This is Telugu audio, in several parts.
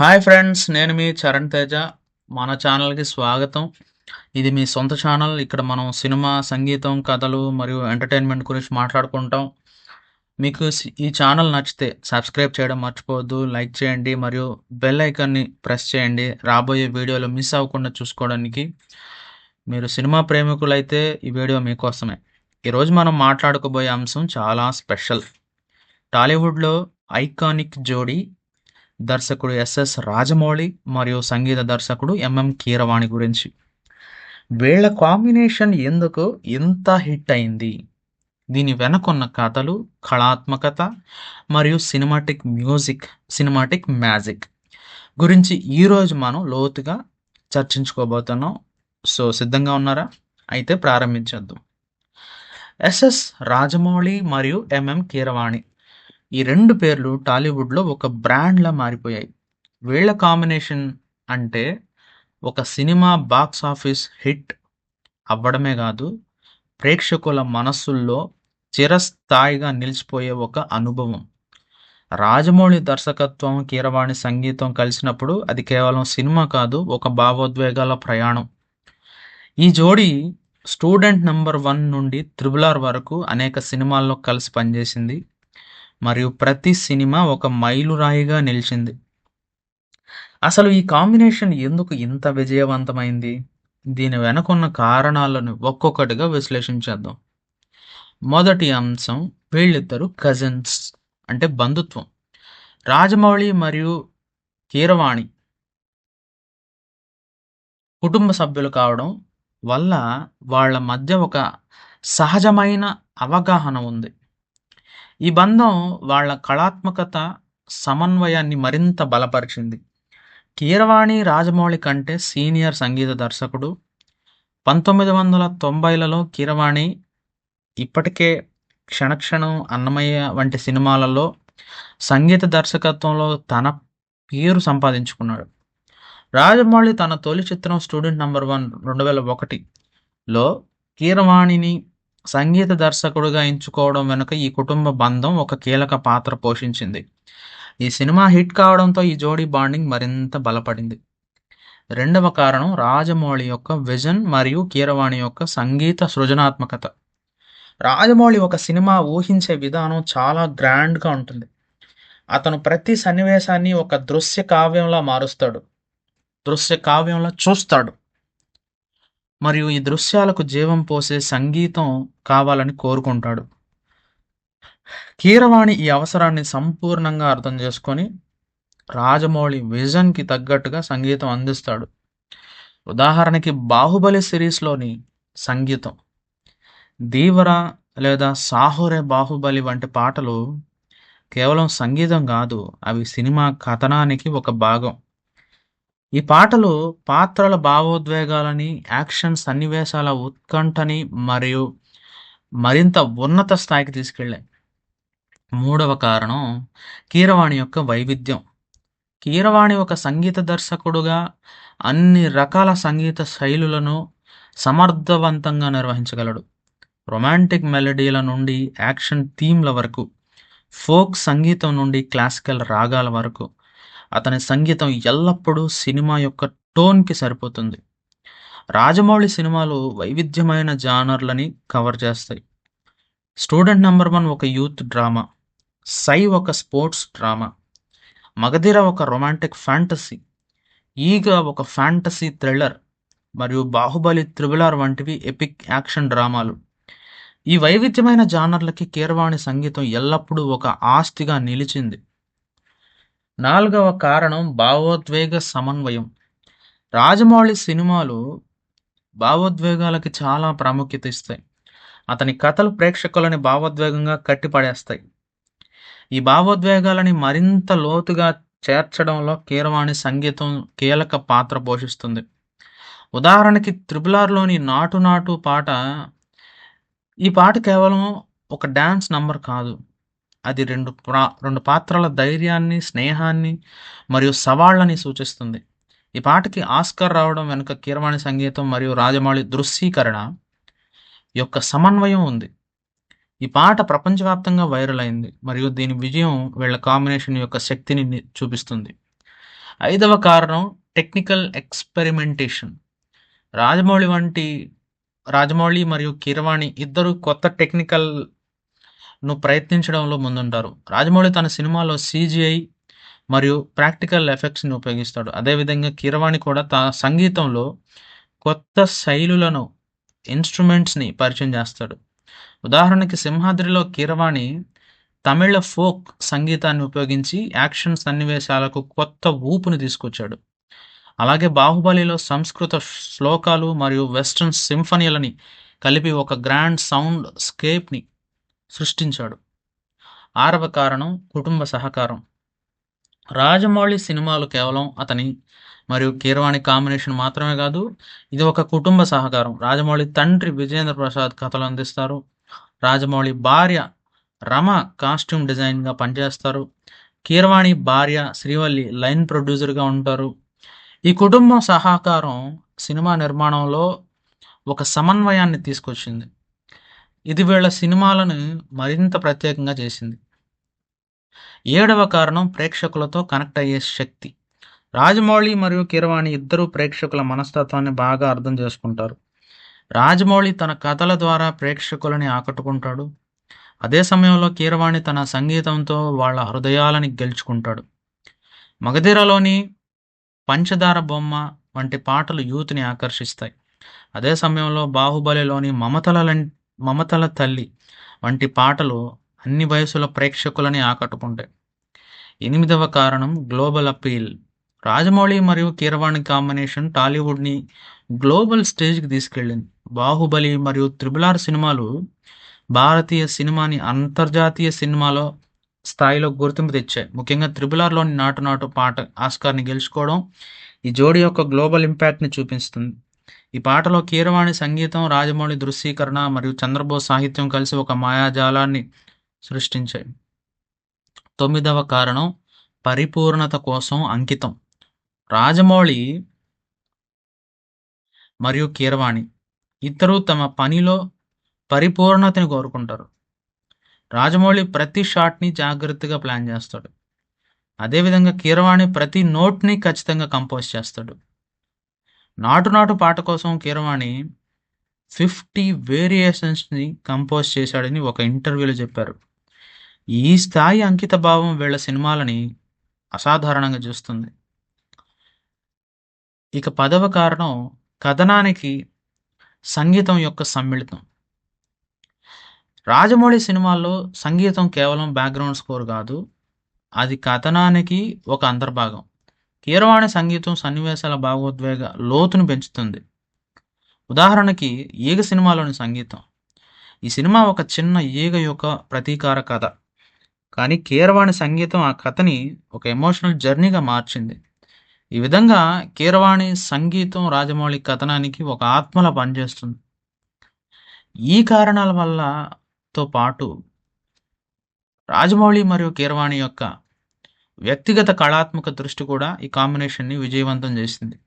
హాయ్ ఫ్రెండ్స్ నేను మీ చరణ్ తేజ. మన ఛానల్కి స్వాగతం. ఇది మీ సొంత ఛానల్. ఇక్కడ మనం సినిమా సంగీతం కథలు మరియు ఎంటర్టైన్మెంట్ గురించి మాట్లాడుకుంటాం. మీకు ఈ ఛానల్ నచ్చితే సబ్స్క్రైబ్ చేయడం మర్చిపోవద్దు లైక్ చేయండి మరియు బెల్ ఐకాన్ని ప్రెస్ చేయండి. రాబోయే వీడియోలు మిస్ అవ్వకుండా చూసుకోవడానికి మీరు సినిమా ప్రేమికులైతే ఈ వీడియో మీకోసమే ఈరోజు మనం మాట్లాడుకోబోయే అంశం చాలా స్పెషల్. టాలీవుడ్లో ఐకానిక్ జోడీ దర్శకుడు ఎస్ఎస్ రాజమౌళి మరియు సంగీత దర్శకుడు ఎంఎం కీరవాణి గురించి. వీళ్ళ కాంబినేషన్ ఎందుకు ఇంత హిట్ అయింది? దీని వెనకున్న కథలు కళాత్మకత మరియు సినిమాటిక్ మ్యూజిక్ సినిమాటిక్ మ్యాజిక్ గురించి ఈరోజు మనం లోతుగా చర్చించుకోబోతున్నాం. సో సిద్ధంగా ఉన్నారా? అయితే ప్రారంభించద్దు. ఎస్ఎస్ రాజమౌళి మరియు ఎంఎం కీరవాణి ఈ రెండు పేర్లు టాలీవుడ్లో ఒక బ్రాండ్లా మారిపోయాయి. వీళ్ళ కాంబినేషన్ అంటే ఒక సినిమా బాక్స్ ఆఫీస్ హిట్ అవ్వడమే కాదు ప్రేక్షకుల మనస్సుల్లో చిరస్థాయిగా నిలిచిపోయే ఒక అనుభవం. రాజమౌళి దర్శకత్వం కీరవాణి సంగీతం కలిసినప్పుడు అది కేవలం సినిమా కాదు ఒక భావోద్వేగాల ప్రయాణం. ఈ జోడీ స్టూడెంట్ నెంబర్ వన్ నుండి త్రిబులార్ వరకు అనేక సినిమాల్లో కలిసి పనిచేసింది. మరియు ప్రతి సినిమా ఒక మైలురాయిగా నిలిచింది. అసలు ఈ కాంబినేషన్ ఎందుకు ఇంత విజయవంతమైంది? దీని వెనకున్న కారణాలను ఒక్కొక్కటిగా విశ్లేషించేద్దాం. మొదటి అంశం వీళ్ళిద్దరు కజిన్స్ అంటే బంధుత్వం. రాజమౌళి మరియు కీరవాణి కుటుంబ సభ్యులు కావడం వల్ల వాళ్ళ మధ్య ఒక సహజమైన అవగాహన ఉంది. ఈ బంధం వాళ్ళ కళాత్మకత సమన్వయాన్ని మరింత బలపరిచింది. కీరవాణి రాజమౌళి కంటే సీనియర్ సంగీత దర్శకుడు. పంతొమ్మిది వందల తొంభైలలో కీరవాణి ఇప్పటికే క్షణక్షణం అన్నమయ్య వంటి సినిమాలలో సంగీత దర్శకత్వంలో తన పేరు సంపాదించుకున్నాడు. రాజమౌళి తన తొలి చిత్రం స్టూడెంట్ నంబర్ వన్ రెండు వేల ఒకటిలో కీరవాణిని సంగీత దర్శకుడిగా ఎంచుకోవడం వెనుక ఈ కుటుంబ బంధం ఒక కీలక పాత్ర పోషించింది. ఈ సినిమా హిట్ కావడంతో ఈ జోడీ బాండింగ్ మరింత బలపడింది. రెండవ కారణం రాజమౌళి యొక్క విజన్ మరియు కీరవాణి యొక్క సంగీత సృజనాత్మకత. రాజమౌళి ఒక సినిమా ఊహించే విధానం చాలా గ్రాండ్గా ఉంటుంది. అతను ప్రతి సన్నివేశాన్ని ఒక దృశ్య కావ్యంలా మారుస్తాడు. దృశ్య కావ్యంలా చూస్తాడు. మరియు ఈ దృశ్యాలకు జీవం పోసే సంగీతం కావాలని కోరుకుంటాడు. కీరవాణి ఈ అవసరాన్ని సంపూర్ణంగా అర్థం చేసుకొని రాజమౌళి విజన్కి తగ్గట్టుగా సంగీతం అందిస్తాడు. ఉదాహరణకి బాహుబలి సిరీస్లోని సంగీతం. దీవర లేదా సాహోరే బాహుబలి వంటి పాటలు కేవలం సంగీతం కాదు అవి సినిమా కథనానికి ఒక భాగం. ఈ పాటలు పాత్రల భావోద్వేగాలని యాక్షన్ సన్నివేశాల ఉత్కంఠని మరియు మరింత ఉన్నత స్థాయికి తీసుకెళ్ళాయి. మూడవ కారణం కీరవాణి యొక్క వైవిధ్యం. కీరవాణి ఒక సంగీత దర్శకుడుగా అన్ని రకాల సంగీత శైలులను సమర్థవంతంగా నిర్వహించగలడు. రొమాంటిక్ మెలడీల నుండి యాక్షన్ థీమ్ల వరకు ఫోక్ సంగీతం నుండి క్లాసికల్ రాగాల వరకు. అతని సంగీతం ఎల్లప్పుడూ సినిమా యొక్క టోన్కి సరిపోతుంది. రాజమౌళి సినిమాలు వైవిధ్యమైన జానర్లని కవర్ చేస్తాయి. స్టూడెంట్ నెంబర్ వన్ ఒక యూత్ డ్రామా సై ఒక స్పోర్ట్స్ డ్రామా మగధీర ఒక రొమాంటిక్ ఫ్యాంటసీ ఈగ ఒక ఫ్యాంటసీ థ్రిల్లర్ మరియు బాహుబలి త్రిబులార్ వంటివి ఎపిక్ యాక్షన్ డ్రామాలు. ఈ వైవిధ్యమైన జానర్లకి కీరవాణి సంగీతం ఎల్లప్పుడూ ఒక ఆస్తిగా నిలిచింది. నాలుగవ కారణం భావోద్వేగ సమన్వయం. రాజమౌళి సినిమాలు భావోద్వేగాలకి చాలా ప్రాముఖ్యత ఇస్తాయి. అతని కథలు ప్రేక్షకులని భావోద్వేగంగా కట్టిపడేస్తాయి. ఈ భావోద్వేగాలని మరింత లోతుగా చేర్చడంలో కీరవాణి సంగీతం కీలక పాత్ర పోషిస్తుంది. ఉదాహరణకి త్రిబులార్లోని నాటు నాటు పాట ఈ పాట కేవలం ఒక డ్యాన్స్ నంబర్ కాదు. అది రెండు రెండు పాత్రల ధైర్యాన్ని స్నేహాన్ని మరియు సవాళ్ళని సూచిస్తుంది. ఈ పాటకి ఆస్కర్ రావడం వెనుక కీరవాణి సంగీతం మరియు రాజమౌళి దృశ్యీకరణ యొక్క సమన్వయం ఉంది. ఈ పాట ప్రపంచవ్యాప్తంగా వైరల్ అయింది మరియు దీని విజయం వీళ్ళ కాంబినేషన్ యొక్క శక్తిని చూపిస్తుంది. ఐదవ కారణం టెక్నికల్ ఎక్స్పెరిమెంటేషన్. రాజమౌళి వంటి రాజమౌళి మరియు కీరవాణి ఇద్దరు కొత్త టెక్నికల్ ను ప్రయత్నించడంలో ముందుంటారు. రాజమౌళి తన సినిమాలో సీజీఐ మరియు ప్రాక్టికల్ ఎఫెక్ట్స్ని ఉపయోగిస్తాడు. అదేవిధంగా కీరవాణి కూడా తన సంగీతంలో కొత్త శైలులను ఇన్స్ట్రుమెంట్స్ని పరిచయం చేస్తాడు. ఉదాహరణకి సింహాద్రిలో కీరవాణి తమిళ ఫోక్ సంగీతాన్ని ఉపయోగించి యాక్షన్ సన్నివేశాలకు కొత్త ఊపుని తీసుకొచ్చాడు. అలాగే బాహుబలిలో సంస్కృత శ్లోకాలు మరియు వెస్ట్రన్ సింఫనీలని కలిపి ఒక గ్రాండ్ సౌండ్ స్కేప్ని సృష్టించాడు. ఆరవ కారణం కుటుంబ సహకారం. రాజమౌళి సినిమాలు కేవలం అతని మరియు కీరవాణి కాంబినేషన్ మాత్రమే కాదు ఇది ఒక కుటుంబ సహకారం. రాజమౌళి తండ్రి విజేంద్ర ప్రసాద్ కథలు అందిస్తారు. రాజమౌళి భార్య రమ కాస్ట్యూమ్ డిజైన్గా పనిచేస్తారు. కీరవాణి భార్య శ్రీవల్లి లైన్ ప్రొడ్యూసర్గా ఉంటారు. ఈ కుటుంబ సహకారం సినిమా నిర్మాణంలో ఒక సమన్వయాన్ని తీసుకొచ్చింది. ఇది వీళ్ళ సినిమాలను మరింత ప్రత్యేకంగా చేసింది. ఏడవ కారణం ప్రేక్షకులతో కనెక్ట్ అయ్యే శక్తి. రాజమౌళి మరియు కీరవాణి ఇద్దరు ప్రేక్షకుల మనస్తత్వాన్ని బాగా అర్థం చేసుకుంటారు. రాజమౌళి తన కథల ద్వారా ప్రేక్షకులని ఆకట్టుకుంటాడు. అదే సమయంలో కీరవాణి తన సంగీతంతో వాళ్ళ హృదయాలని గెలుచుకుంటాడు. మగధీరలోని పంచదార బొమ్మ వంటి పాటలు యూత్ని ఆకర్షిస్తాయి. అదే సమయంలో బాహుబలిలోని మమతల మమతల తల్లి వంటి పాటలు అన్ని వయసుల ప్రేక్షకులని ఆకట్టుకుంటాయి. ఎనిమిదవ కారణం గ్లోబల్ అపీల్ రాజమౌళి మరియు కీరవాణి కాంబినేషన్ టాలీవుడ్ని గ్లోబల్ స్టేజ్కి తీసుకెళ్ళింది. బాహుబలి మరియు త్రిబులార్ సినిమాలు భారతీయ సినిమాని అంతర్జాతీయ సినిమాలో స్థాయిలో గుర్తింపు తెచ్చాయి. ముఖ్యంగా త్రిబులార్లోని నాటు నాటు పాట ఆస్కార్ని గెలుచుకోవడం ఈ జోడీ యొక్క గ్లోబల్ ఇంపాక్ట్ని చూపిస్తుంది. ఈ పాటలో కీరవాణి సంగీతం రాజమౌళి దృశ్యీకరణ మరియు చంద్రబోస్ సాహిత్యం కలిసి ఒక మాయాజాలాన్ని సృష్టించాయి. తొమ్మిదవ కారణం పరిపూర్ణత కోసం అంకితం. రాజమౌళి మరియు కీరవాణి ఇద్దరు తమ పనిలో పరిపూర్ణతని కోరుకుంటారు. రాజమౌళి ప్రతి షాట్ని జాగ్రత్తగా ప్లాన్ చేస్తాడు. అదేవిధంగా కీరవాణి ప్రతి నోట్ని ఖచ్చితంగా కంపోజ్ చేస్తాడు. నాటు నాటు పాట కోసం కీరవాణి ఫిఫ్టీ వేరియేషన్స్ని కంపోజ్ చేశాడని ఒక ఇంటర్వ్యూలో చెప్పారు. ఈ స్థాయి అంకిత భావం వీళ్ళ సినిమాలని అసాధారణంగా చూస్తుంది. ఇక పదవ కారణం కథనానికి సంగీతం యొక్క సమ్మిళితం. రాజమౌళి సినిమాల్లో సంగీతం కేవలం బ్యాక్గ్రౌండ్ స్కోర్ కాదు అది కథనానికి ఒక అంతర్భాగం. కీరవాణి సంగీతం సన్నివేశాల భావోద్వేగ లోతును పెంచుతుంది. ఉదాహరణకి ఈగ సినిమాలోని సంగీతం. ఈ సినిమా ఒక చిన్న ఈగ యొక్క ప్రతీకార కథ. కానీ కీరవాణి సంగీతం ఆ కథని ఒక ఎమోషనల్ జర్నీగా మార్చింది. ఈ విధంగా కీరవాణి సంగీతం రాజమౌళి కథనానికి ఒక ఆత్మలా పనిచేస్తుంది. ఈ కారణాల వల్లతో పాటు రాజమౌళి మరియు కీరవాణి యొక్క వ్యక్తిగత కళాత్మక దృష్టి కూడా ఈ కాంబినేషన్ని విజయవంతం చేసింది.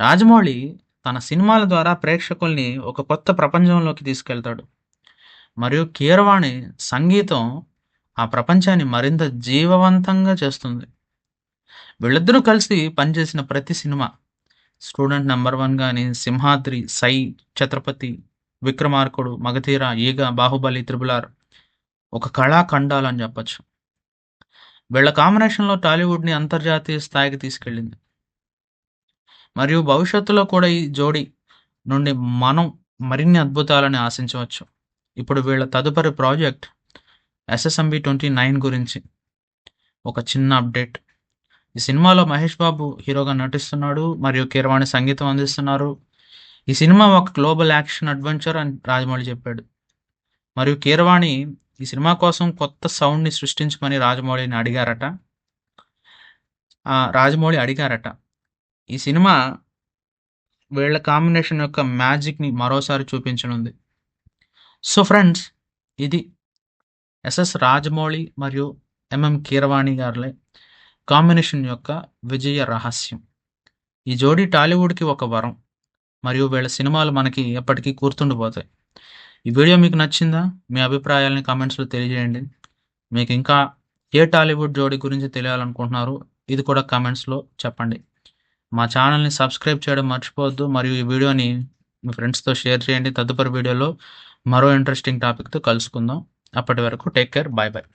రాజమౌళి తన సినిమాల ద్వారా ప్రేక్షకుల్ని ఒక కొత్త ప్రపంచంలోకి తీసుకెళ్తాడు. మరియు కీరవాణి సంగీతం ఆ ప్రపంచాన్ని మరింత జీవవంతంగా చేస్తుంది. వీళ్ళిద్దరూ కలిసి పనిచేసిన ప్రతి సినిమా స్టూడెంట్ నెంబర్ వన్ కానీ సింహాద్రి సై ఛత్రపతి విక్రమార్కుడు మగధీర ఈగ బాహుబలి త్రిబులార్ ఒక కళాఖండాలు అని చెప్పచ్చు. వీళ్ళ కాంబినేషన్లో టాలీవుడ్ని అంతర్జాతీయ స్థాయికి తీసుకెళ్ళింది. మరియు భవిష్యత్తులో కూడా ఈ జోడీ నుండి మనం మరిన్ని అద్భుతాలని ఆశించవచ్చు. ఇప్పుడు వీళ్ళ తదుపరి ప్రాజెక్ట్ ఎస్ఎస్ఎంబి ట్వంటీ నైన్ గురించి. ఒక చిన్న అప్డేట్. ఈ సినిమాలో మహేష్ బాబు హీరోగా నటిస్తున్నాడు మరియు కీరవాణి సంగీతం అందిస్తున్నారు. ఈ సినిమా ఒక గ్లోబల్ యాక్షన్ అడ్వెంచర్ అని రాజమౌళి చెప్పాడు. మరియు కీరవాణి ఈ సినిమా కోసం కొత్త సౌండ్ని సృష్టించమని రాజమౌళిని అడిగారట. రాజమౌళి అడిగారట. ఈ సినిమా వీళ్ళ కాంబినేషన్ యొక్క మ్యాజిక్ని మరోసారి చూపించనుంది. సో ఫ్రెండ్స్ ఇది ఎస్ఎస్ రాజమౌళి మరియు ఎంఎం కీరవాణి గారులే కాంబినేషన్ యొక్క విజయ రహస్యం. ఈ జోడీ టాలీవుడ్కి ఒక వరం మరియు వీళ్ళ సినిమాలు మనకి ఎప్పటికీ గుర్తుండిపోతాయి. ఈ వీడియో మీకు నచ్చిందా మీ అభిప్రాయాలని కామెంట్స్లో తెలియజేయండి మీకు ఇంకా ఏ టాలీవుడ్ జోడీ గురించి తెలియాలనుకుంటున్నారు ఇది కూడా కామెంట్స్‌లో చెప్పండి. మా ఛానల్‌ని సబ్స్క్రైబ్ చేయడం మర్చిపోవద్దు. మరియు ఈ వీడియోని మీ ఫ్రెండ్స్‌తో షేర్ చేయండి. తదుపరి వీడియోలో మరో ఇంట్రెస్టింగ్ టాపిక్‌తో కలుసుకుందాం. అప్పటి వరకు టేక్ కేర్. Bye bye.